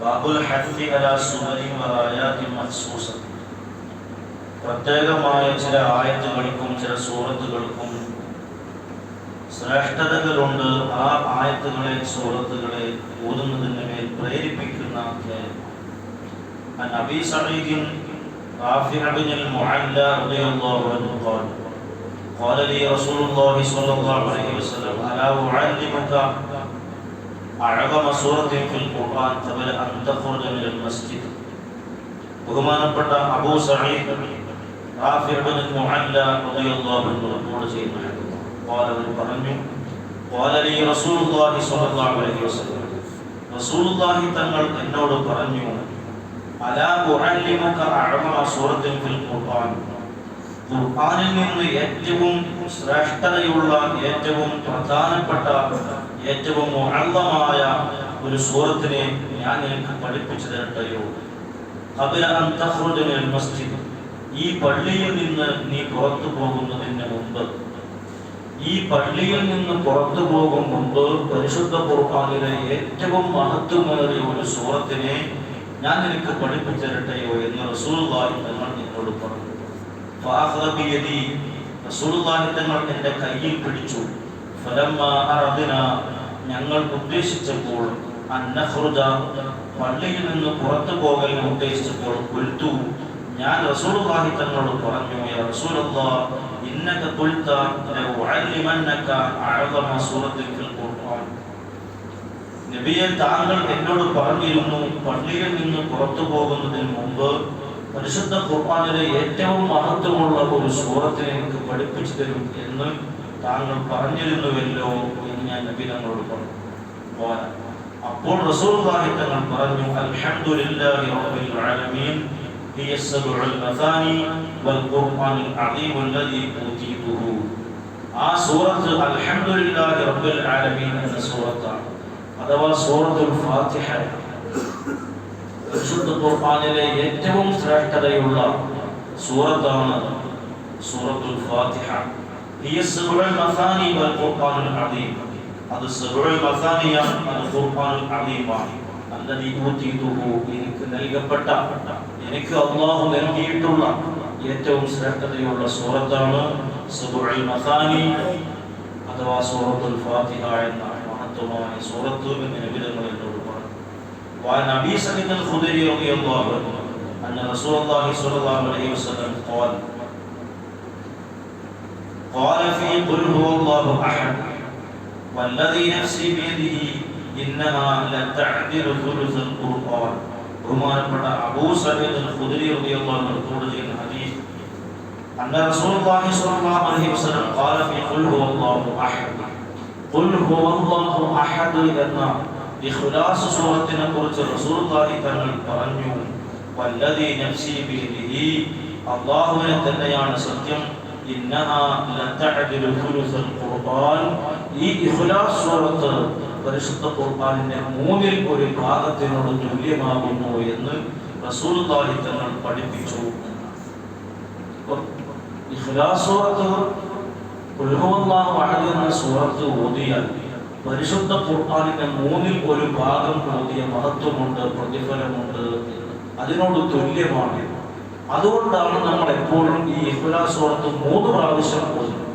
ബാബുൽ ഹദ്ദി അലാ സുവരി വആയാതി മഖ്സൂസ പ്രത്യേകമായ ചില ആയത്തുകൾക്കും ചില സൂറത്തുകൾക്കും ശ്രേഷ്ഠതകളുണ്ട് ആ ആയത്തുകളെ സൂറത്തുകളെ ഓതുന്നതിന് മേൽ പ്രേരിപ്പിക്കുന്ന അധ്യായം عن ابي سعيد رافع بن المعلى رضي الله عنه قال قال لي رسول الله صلى الله عليه وسلم الا اعلمك اعظم سوره في القران قبل ان تخرج من المسجد ബഹുമാനപ്പെട്ട അബൂ സഈദ് റാഫി ഇബ്നു മുഅല്ല റളിയല്ലാഹു അൻഹു റിപ്പോർട്ട് ചെയ്യുന്നു قال അവർ പറഞ്ഞു قال لي رسول الله صلى الله عليه وسلم رسول الله തങ്ങൾ എന്നോട് പറഞ്ഞു അലാ ഉഅല്ലിമുക അഅമ സൂറത്തിൻ ഫിൽ ഖുർആൻ ഖുർആനിൽ നിന്ന് ഏറ്റവും ശ്രേഷ്ഠതയുള്ള ഏറ്റവും പ്രധാനപ്പെട്ട ഏറ്റവും മുഅല്ലമായ ഒരു സൂറത്തിനെ ഞാൻ നിനക്ക് പഠിപ്പിച്ചു തരട്ടെയോ? മിനൽ മസ്ജിദ്. ഈ പള്ളിയിൽ നിന്ന് നീ പുറത്തു പോകുന്നതിന് മുമ്പ് ഈ പള്ളിയിൽ നിന്ന് പുറത്തു പോകും മുമ്പ് പരിശുദ്ധ ഖുർആനിലെ ഏറ്റവും മഹത്വമേറിയ ഒരു സൂറത്തിനെ ഞാൻ നിനക്ക് പഠിപ്പിച്ചു തരട്ടെയോ എന്ന് റസൂലുള്ളാഹി തങ്ങൾ നിന്നോട് പറഞ്ഞു. തങ്ങൾ കയ്യിൽ പിടിച്ചു. ഞങ്ങൾ ഉദ്ദേശിച്ചപ്പോൾ പള്ളിയിൽ നിന്ന് പുറത്തു പോകൽ ഉദ്ദേശിച്ചപ്പോൾ കൊൽത്തു ഞാൻ റസൂലുള്ളാഹി തങ്ങളോട് പറഞ്ഞു യാ ഇന്നക അഅദമ ഖുർആൻ. നബിയെ താങ്കൾ എന്നോട് പറഞ്ഞിരുന്നു പള്ളിയിൽ നിന്ന് പുറത്തു പോകുന്നതിന് മുമ്പ് പരിശുദ്ധ ഖുർആനിലെ ഏറ്റവും മഹത്വമുള്ള ഒരു സൂറത്തിനെ എനിക്ക് പഠിപ്പിച്ചു തരും എന്ന് താങ്കൾ പറഞ്ഞിരുന്നുവല്ലോ എന്ന് ഞാൻ നബി തങ്ങളോട് പറഞ്ഞു പോരാ. അപ്പോൾ റസൂലുള്ളാഹി തങ്ങൾ പറഞ്ഞു അൽഹംദുലില്ലാഹി റബ്ബിൽ ആലമീൻ هي السبع المثاني والقرآن العظيم الذي أوتيته ആ സൂറത്ത് അൽഹംദുലില്ലാഹി റബ്ബിൽ ആലമീൻ എന്ന സൂറത്താണ് അഥവാ സൂറത്തുൽ ഫാത്തിഹ പരിശുദ്ധ ഖുർആനിലെ ഏറ്റവും ശ്രേഷ്ഠതയുള്ള സൂറത്താണ് സൂറത്തുൽ ഫാത്തിഹ هي السبع المثاني والقرآن العظيم അത് സബുൽ മസാനിയാണ് അത് ഖുർആനുൽ അലീമാണ് അല്ലദീ ഊതീതുഹു എനിക്ക് നൽകപ്പെട്ട എനിക്ക് അല്ലാഹു നൽകിയിട്ടുള്ള ഏറ്റവും ശ്രേഷ്ഠതയുള്ള സൂറത്താണ് സബുൽ മസാനി അഥവാ സൂറത്തുൽ ഫാത്തിഹ എന്ന മഹത്വമായ സൂറത്ത് എന്ന് وعن ابي سعيد الخدري رضي الله عنه ان رسول الله صلى الله عليه وسلم قال قال في قل هو الله احد والذي نفسي بيده انها لتعدل ثلث القران ബഹുമാനപ്പെട്ട അബൂ സഈദ് അൽ ഖുദരി റളിയല്ലാഹു അൻഹു റിപ്പോർട്ട് ചെയ്യുന്ന ഹദീസ് അന്ന റസൂലുള്ളാഹി സ്വല്ലല്ലാഹു അലൈഹി വസല്ലം ഖാല ഫീ ഖുൽ ഹുവല്ലാഹു അഹദ് ഖുൽ ഹുവല്ലാഹു അഹദ് എന്ന ഇഖ്ലാസ് സൂറത്തിനെ കുറിച്ച് റസൂൽ തങ്ങൾ പറഞ്ഞു വല്ലതി നഫ്സി ബിഹി അള്ളാഹുവിനെ തന്നെയാണ് സത്യം. ഈ ഇഖ്ലാസ് സൂറത്ത് പരിശുദ്ധ ഖുർആനിന്റെ മൂന്നിൽ ഒരു ഭാഗത്തിനോട് തുല്യമാകുന്നു എന്ന് റസൂൽ തങ്ങൾ പഠിപ്പിച്ചു. ഇഖ്ലാസ് സൂറത്ത് സൂറത്ത് ഓതിയാൽ പരിശുദ്ധ ഖുർആാനിന്റെ മൂന്നിൽ ഒരു ഭാഗം ഓതിയ മഹത്വമുണ്ട് പ്രതിഫലമുണ്ട് അതിനോട് തുല്യമാണ്. അതുകൊണ്ടാണ് നമ്മൾ എപ്പോഴും ഈ ഇഖ്ലാസ് സൂറത്ത് മൂന്ന് പ്രാവശ്യം ഓതുന്നത്.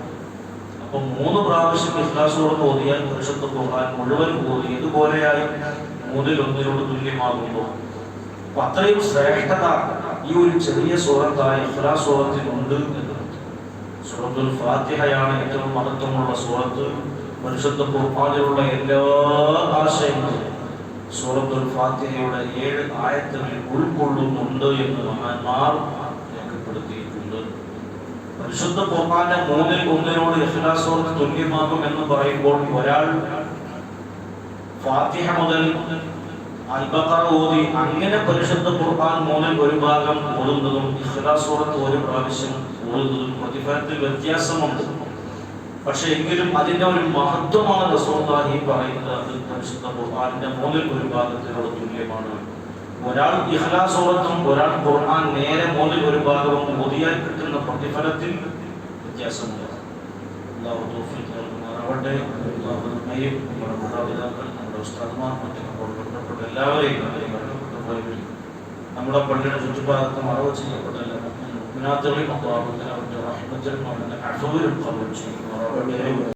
അപ്പൊ മൂന്ന് പ്രാവശ്യം ഇഖ്ലാസ് ഓതിയാൽ പരിശുദ്ധ ഖുർആൻ മുഴുവൻ ഓതി ഇതുപോലെയായി മൂന്നിൽ ഒന്നിനോട് തുല്യമാകുമ്പോൾ അപ്പൊ അത്രയും ശ്രേഷ്ഠത ഈ ഒരു ചെറിയ സൂറത്തായ ഇഖ്ലാസ് സൂറത്തിനുണ്ട് എന്ന്. സൂറത്തുൽ ഫാത്തിഹയാണ് ഏറ്റവും മഹത്വമുള്ള സൂറത്ത്. പരിശുദ്ധ ഖുർആനിലുള്ള എല്ലാ ആശയങ്ങളും സൂറത്തുൽ ഫാത്തിഹയുടെ ഏഴ് ആയത്തുകളിൽ ഉൾക്കൊള്ളുന്നുണ്ട് എന്ന് മഹാന്മാർ രേഖപ്പെടുത്തിയിട്ടുണ്ട്. പരിശുദ്ധ ഖുർആാന്റെ മൂന്നിൽ ഒന്നിനോട് ഇഖ്ലാസ് സൂറത്ത് തുല്യമാകും എന്ന് പറയുമ്പോൾ ഒരാൾ ഫാത്തിഹ മുതൽ അൽബക്കറ ഓതി അങ്ങനെ പരിശുദ്ധ ഖുർആൻ മൂന്നിൽ ഒരു ഭാഗം ഓതുന്നതും ഇഖ്ലാസ് സൂറത്ത് ഒരു പ്രാവശ്യം ഓതുന്നതും പ്രതിഫലത്തിൽ വ്യത്യാസമുണ്ട്. പക്ഷെ എങ്കിലും അതിന്റെ ഒരു മഹത്വമാണ് റസൂലുള്ളാഹി പറയുന്നത് അത് പരിശുദ്ധ ഖുർആാനിന്റെ മൂന്നിൽ ഒരു ഭാഗത്തിനോട് തുല്യമാണ്. ഒരാൾ ഇഖ്ലാസ് സൂറത്തും ഒരാൾ ഖുർആൻ നേരെ മൂന്നിൽ ഒരു ഭാഗവും ഓതിയാൽ കിട്ടുന്ന പ്രതിഫലത്തിൽ വ്യത്യാസമുണ്ട്. അള്ളാഹു നമ്മുടെ മാതാപിതാക്കൾ നമ്മുടെ ഉസ്താദ്മാർ മറ്റും എല്ലാവരെയും പോയി നമ്മുടെ പള്ളിയുടെ ചുറ്റുഭാഗത്ത് മറവ് ചെയ്യപ്പെടുന്നില്ല അവരുടെ റഹ്മത്തിൽ അവരുടെ ചെയ്യും